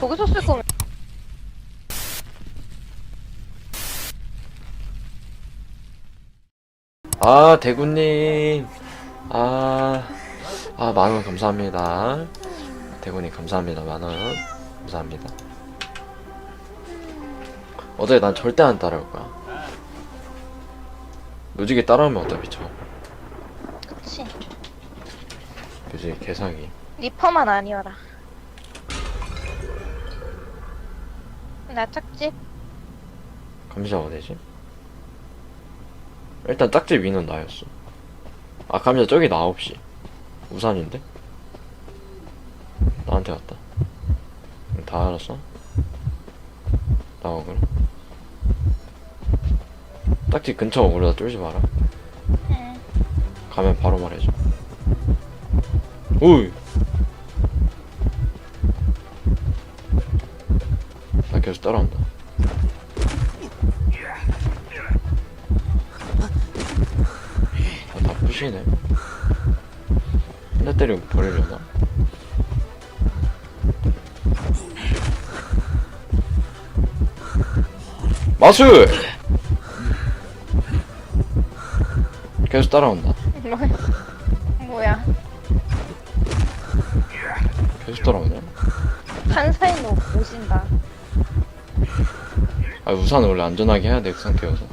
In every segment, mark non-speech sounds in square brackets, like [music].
저기서 쓸 거면 아 대구님. 아, 아 만원 감사합니다. 대구님 감사합니다. 만원 감사합니다. 어차피 난 절대 안 따라올 거야. 묘지게 따라오면 어차피 져 그치. 묘지게 개사기. 리퍼만 아니어라 나 짝집 감시자 어디지? 일단 짝집 위는 나였어 아 감시자 저기 나 9시 우산인데? 나한테 왔다 응, 다 알았어? 그럼 짝집 근처 오르다 쫄지 마라 응. 가면 바로 말해줘 오이 계속 따라온다 아, 다 부시네 한대 때리고 버리려나? 마술! 계속 따라온다 뭐야 계속 따라오냐? 한사이노 오신다 아 우산은 원래 안전하게 해야 돼그 상태여서.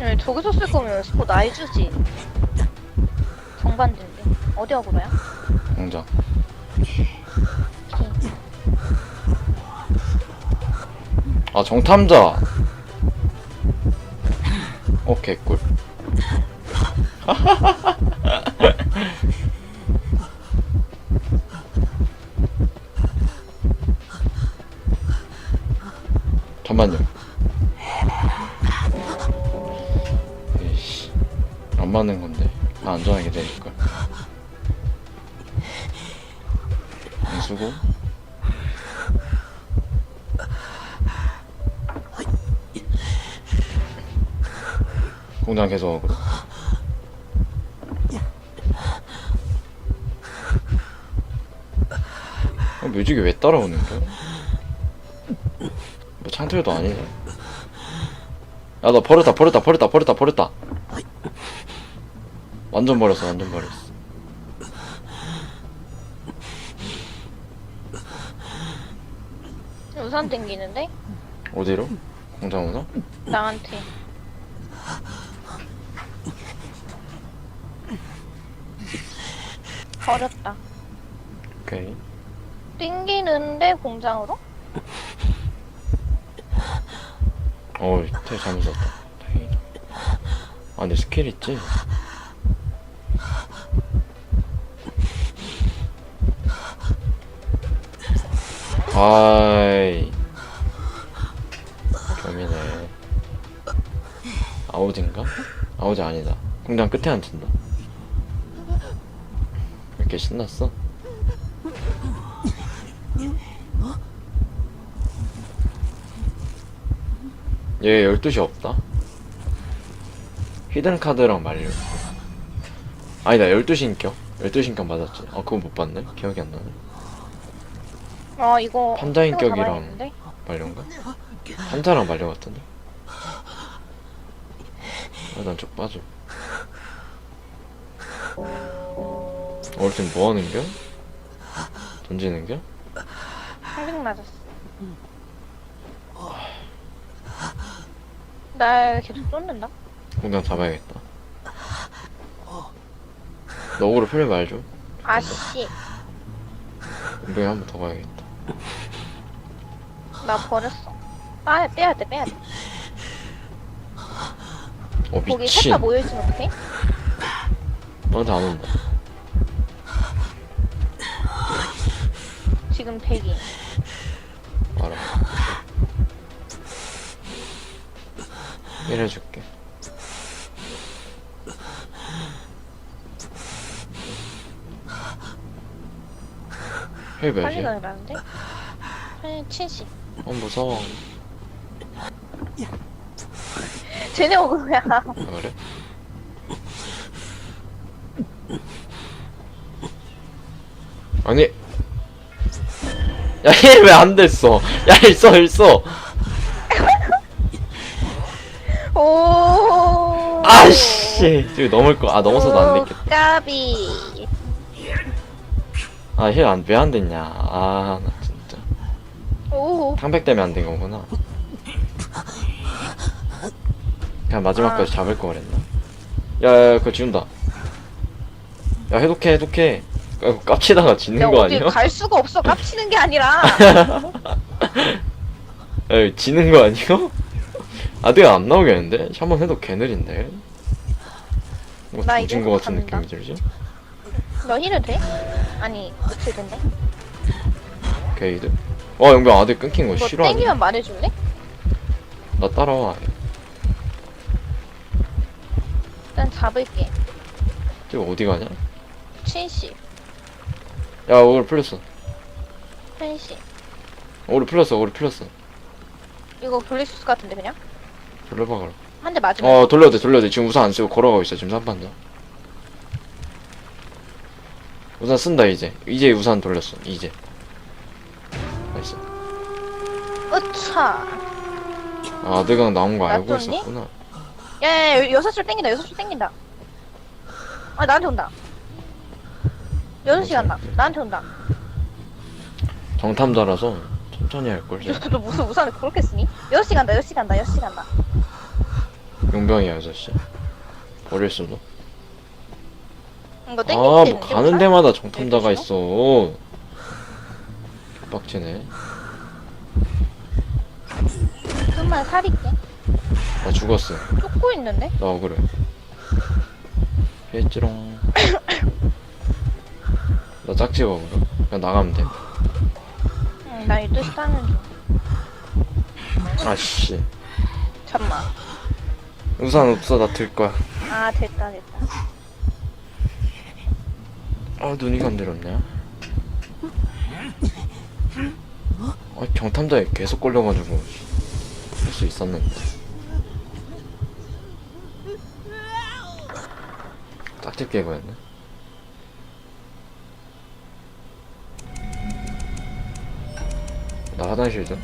왜 저기서 쓸 거면 스포 나이 주지 정반대인데 어디 어그로야? 공장. 아 정탐자. 어 개꿀. [laughs] 잠만요. 안 맞는 건데 다 안전하게 되니까 수고? 공장 계속 어그로 어, 뮤직이 왜 따라오는 거야? 뭐 창틀도 아니네. 야너 버렸다 버렸다 버렸다 버렸다 버렸다 완전 버렸어 완전 버렸어 우산 땡기는데? 어디로? 공장 오나? 나한테 버렸다 오케이 땡기는데 공장으로? 어우 태 잘못 썼다 다행이다 아 근데 스킬 있지? 아이. 겸이네. 아우지인가? 아우지 아니다. 공장 끝에 앉힌다. 왜 이렇게 신났어? 얘 12시 없다? 히든 카드랑 말려 아니다 12시 인격 12시 인격 맞았지. 아 그거 못 봤네? 기억이 안 나네 어 이거 판자 이거 인격이랑- 잡아야겠는데? 말려인가? 한자랑 말려 같던데 아 난 쪽 빠져 어르신 뭐 하는 겨? 던지는겨? 한빙 맞았어 날 계속 쫓는다? 공장 잡아야겠다 너 억으로 풀면 말줘 아씨 운동에 한번 더 가야겠다 [laughs] 나 버렸어 아 빼야 돼 빼야 돼 어 거기 미친 셋다 모여있으면 어떡해? 너한테 안 온다 지금 대기 알아. 일 해줄게. 회 빨리 몇이야? 가라는데? 한 70. 어 무서워 쟤네 오그야. 아, 그래? 아니 야얘 왜안 됐어 야 있어 있어 오. 아씨 지금 넘을 거아 넘어서도 안 됐겠다 오, 까비. 아힐 왜안 됐냐 아 나 진짜 오. 탕백 때문에 안 된 거구나 그냥 마지막까지 아. 잡을 거 그랬나 야야 그거 지운다 야 해독해 해독해 까- 깝치다가 지는 야, 거 어디 아니야? 갈 수가 없어. 깝치는 게 아니라. [laughs] 야 지는 거 아니야? 아 내가 안 나오겠는데? 샤먼 해독 개 느린데? 뭔가 나 조진 이제 거 같은 갑니다. 느낌이 들지? 너 힐은 돼? 아니, 며칠 된대? 게이드 와 영병 아들 끊긴 거뭐 싫어하니? 땡기면 말해줄래? 나 따라와 일단 잡을게. 지금 어디 가냐? 70, 야 오늘 풀렸어 80. 오늘 풀렸어 오늘 풀렸어 이거 돌릴 수 있을 것 같은데, 그냥? 돌려봐 그럼 한 대 맞으면. 어 돌려도 돼 돌려도 돼 지금 우산 안 쓰고 걸어가고 있어 지금 3판다 우산 쓴다 이제 이제 우산 돌렸어 이제 나이스 으차. 아 아드강 나온 거 알고 놔뒀니? 있었구나 야, 야, 야, 여섯 줄 땡긴다, 여섯 줄 땡긴다. 아, 나한테 온다. 여섯 시 간다. 나한테 온다. 정탐자라서 천천히 할걸 너 무슨 우산을 그렇게 쓰니? 여섯 시 간다, 여섯 시 간다, 여섯 시 간다. 용병이야 6시 버릴 수도 이거 아뭐 가는 데마다 정탐자가 있어. 빡치네. 좀만 살릴게. 나 죽었어. 쫓고 있는데? 나 억울해. 피했지롱. [coughs] 나 짝지가 억울해 그냥 나가면 돼. 응, 나 12시 타는 중. 아씨. 잠만. 우산 없어 나 들 거야. 아, 됐다, 됐다. 아 눈이 간지럽냐 아 경탐자에 계속 걸려가지고 할 수 있었는데. 짝집 개그였네. 나 화장실 좀